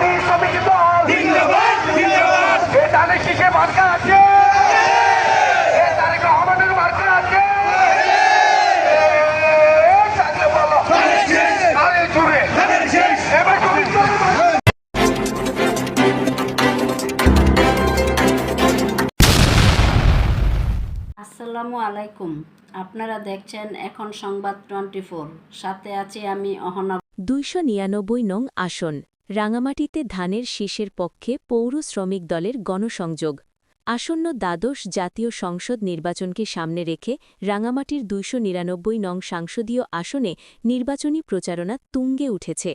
রাঙামাটি শ্রমিক দল জিন্দাবাদ জিন্দাবাদ। এ ধানের শীষে মার্কা আছে। এ তারেক রহমানের মার্কা আছে। এ থাকলে বলো ধানের শেষ। আরে জুড়ে এবার শ্রমিক আসসালামু আলাইকুম। আপনারা দেখছেন এখন সংবাদ টোয়েন্টি ফোর। সাথে আছি আমি অহনা। দুইশো নিরানব্বই নং আসন। রাঙামাটিতে ধানের শীষের পক্ষে পৌর শ্রমিক দলের গণসংযোগ। আসন্ন দ্বাদশ জাতীয় সংসদ নির্বাচনকে সামনে রেখে রাঙামাটির দুইশো নিরানব্বই নং সাংসদীয় আসনে নির্বাচনী প্রচারণা তুঙ্গে উঠেছে।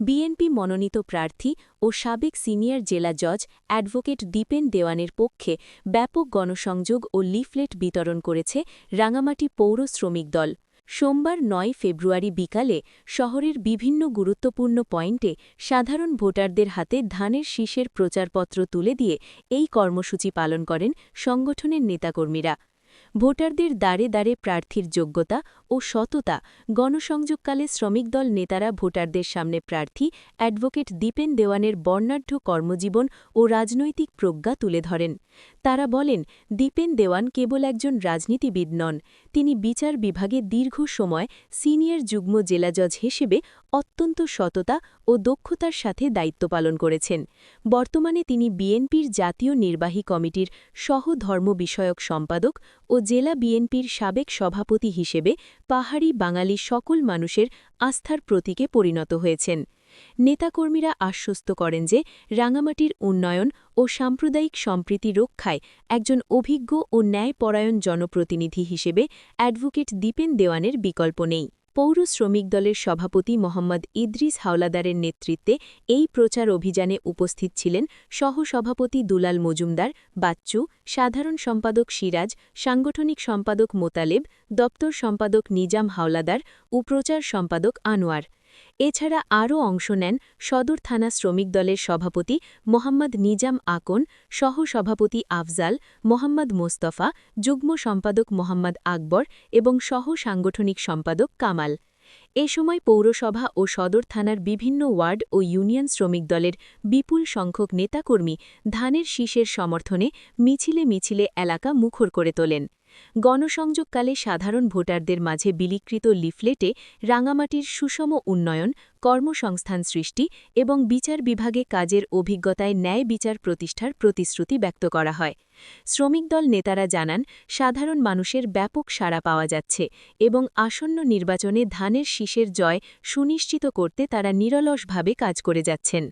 বিএনপি মনোনীত প্রার্থী ও সাবেক সিনিয়র জেলা জজ অ্যাডভোকেট দীপেন দেওয়ানের পক্ষে ব্যাপক গণসংযোগ ও লিফলেট বিতরণ করেছে রাঙামাটি পৌর শ্রমিক দল। সোমবার নয় ফেব্রুয়ারি বিকালে শহরের বিভিন্ন গুরুত্বপূর্ণ পয়েন্টে সাধারণ ভোটারদের হাতে ধানের শীষের প্রচারপত্র তুলে দিয়ে এই কর্মসূচি পালন করেন সংগঠনের নেতাকর্মীরা। ভোটারদের দাঁড়ে দাঁড়ে প্রার্থীর যোগ্যতা ও সততা, গণসংযোগকালে শ্রমিক দল নেতারা ভোটারদের সামনে প্রার্থী, অ্যাডভোকেট দীপেন দেওয়ানের বর্ণাঢ্য কর্মজীবন ও রাজনৈতিক প্রজ্ঞা তুলে ধরেন। তারা বলেন, দীপেন দেওয়ান কেবল একজন রাজনীতিবিদ নন, তিনি বিচার বিভাগে দীর্ঘ সময় সিনিয়র যুগ্ম জেলা জজ হিসেবে অত্যন্ত সততা ও দক্ষতার সাথে দায়িত্ব পালন করেছেন। বর্তমানে তিনি বিএনপির জাতীয় নির্বাহী কমিটির সহ ধর্ম বিষয়ক সম্পাদক ও জেলা বিএনপির সাবেক সভাপতি হিসেবে পাহাড়ি বাঙালি সকল মানুষের আস্থার প্রতীকে পরিণত হয়েছেন। নেতাকর্মীরা আশ্বস্ত করেন যে রাঙামাটির উন্নয়ন ও সাম্প্রদায়িক সম্প্রীতি রক্ষায় একজন অভিজ্ঞ ও ন্যায়পরায়ণ জনপ্রতিনিধি হিসেবে অ্যাডভোকেট দীপেন দেওয়ানের বিকল্প নেই। পৌর শ্রমিক দলের সভাপতি মোহাম্মদ ইদ্রিস হাওলাদারের নেতৃত্বে এই প্রচার অভিযানে উপস্থিত ছিলেন সহসভাপতি দুলাল মজুমদার, বাচ্চু, সাধারণ সম্পাদক সিরাজ, সাংগঠনিক সম্পাদক মোতালেব, দপ্তর সম্পাদক নিজাম হাওলাদার, ও প্রচার সম্পাদক আনোয়ার। এছাড়া আরও অংশ নেন সদর থানা শ্রমিক দলের সভাপতি মোহাম্মদ নিজাম আকন, সহ-সভাপতি আফজাল, মোহাম্মদ মোস্তফা, যুগ্ম সম্পাদক মোহাম্মদ আকবর এবং সহ সাংগঠনিক সম্পাদক কামাল। এ সময় পৌরসভা ও সদর থানার বিভিন্ন ওয়ার্ড ও ইউনিয়ন শ্রমিক দলের বিপুল সংখ্যক নেতাকর্মী ধানের শীষের সমর্থনে মিছিলে মিছিলে এলাকা মুখর করে তোলেন। গণসংযোগকালে সাধারণ ভোটারদের মাঝে বিলিকৃত লিফলেটে রাঙামাটির সুষম উন্নয়ন, কর্মসংস্থান সৃষ্টি এবং বিচার বিভাগে কাজের অভিজ্ঞতায় ন্যায় বিচার প্রতিষ্ঠার প্রতিশ্রুতি ব্যক্ত করা হয়। শ্রমিক দল নেতারা জানান, সাধারণ মানুষের ব্যাপক সাড়া পাওয়া যাচ্ছে এবং আসন্ন নির্বাচনে ধানের শীষের জয় সুনিশ্চিত করতে তারা নিরলসভাবে কাজ করে যাচ্ছেন।